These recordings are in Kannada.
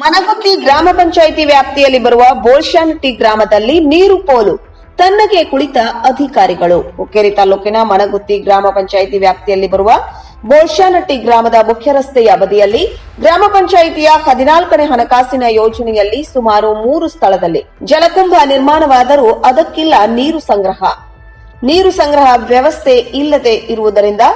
ಮನಗುತ್ತಿ ಗ್ರಾಮ ಪಂಚಾಯಿತಿ ವ್ಯಾಪ್ತಿಯಲ್ಲಿ ಬರುವ ಬೋಳ್ಶಾನಟ್ಟಿ ಗ್ರಾಮದಲ್ಲಿ ನೀರು ಪೋಲು. ತನ್ನಗೆ ಕುಳಿತ ಅಧಿಕಾರಿಗಳು. ಹುಕ್ಕೇರಿ ತಾಲೂಕಿನ ಮನಗುತ್ತಿ ಗ್ರಾಮ ಪಂಚಾಯಿತಿ ವ್ಯಾಪ್ತಿಯಲ್ಲಿ ಬರುವ ಬೋಳ್ಶಾನಟ್ಟಿ ಗ್ರಾಮದ ಮುಖ್ಯ ರಸ್ತೆಯ ಬದಿಯಲ್ಲಿ ಗ್ರಾಮ ಪಂಚಾಯಿತಿಯ ಹದಿನಾಲ್ಕನೇ ಹಣಕಾಸಿನ ಯೋಜನೆಯಲ್ಲಿ ಸುಮಾರು ಮೂರು ಸ್ಥಳದಲ್ಲಿ ಜಲಕುಂಭ ನಿರ್ಮಾಣವಾದರೂ ಅದಕ್ಕಿಲ್ಲ ನೀರು ಸಂಗ್ರಹ. ನೀರು ಸಂಗ್ರಹ ವ್ಯವಸ್ಥೆ ಇಲ್ಲದೆ ಇರುವುದರಿಂದ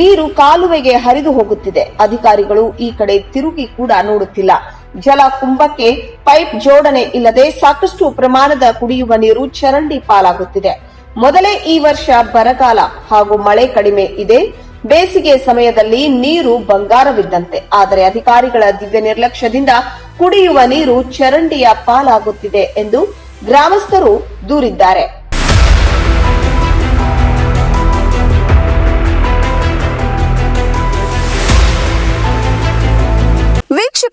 ನೀರು ಕಾಲುವೆಗೆ ಹರಿದು ಹೋಗುತ್ತಿದೆ. ಅಧಿಕಾರಿಗಳು ಈ ಕಡೆ ತಿರುಗಿ ಕೂಡ ನೋಡುತ್ತಿಲ್ಲ. ಜಲ ಕುಂಭಕ್ಕೆ ಪೈಪ್ ಜೋಡಣೆ ಇಲ್ಲದೆ ಸಾಕಷ್ಟು ಪ್ರಮಾಣದ ಕುಡಿಯುವ ನೀರು ಚರಂಡಿ ಪಾಲಾಗುತ್ತಿದೆ. ಮೊದಲೇ ಈ ವರ್ಷ ಬರಗಾಲ ಹಾಗೂ ಮಳೆ ಕಡಿಮೆ ಇದೆ. ಬೇಸಿಗೆ ಸಮಯದಲ್ಲಿ ನೀರು ಬಂಗಾರವಿದ್ದಂತೆ. ಆದರೆ ಅಧಿಕಾರಿಗಳ ದಿವ್ಯ ನಿರ್ಲಕ್ಷ್ಯದಿಂದ ಕುಡಿಯುವ ನೀರು ಚರಂಡಿಯ ಪಾಲಾಗುತ್ತಿದೆ ಎಂದು ಗ್ರಾಮಸ್ಥರು ದೂರಿದ್ದಾರೆ.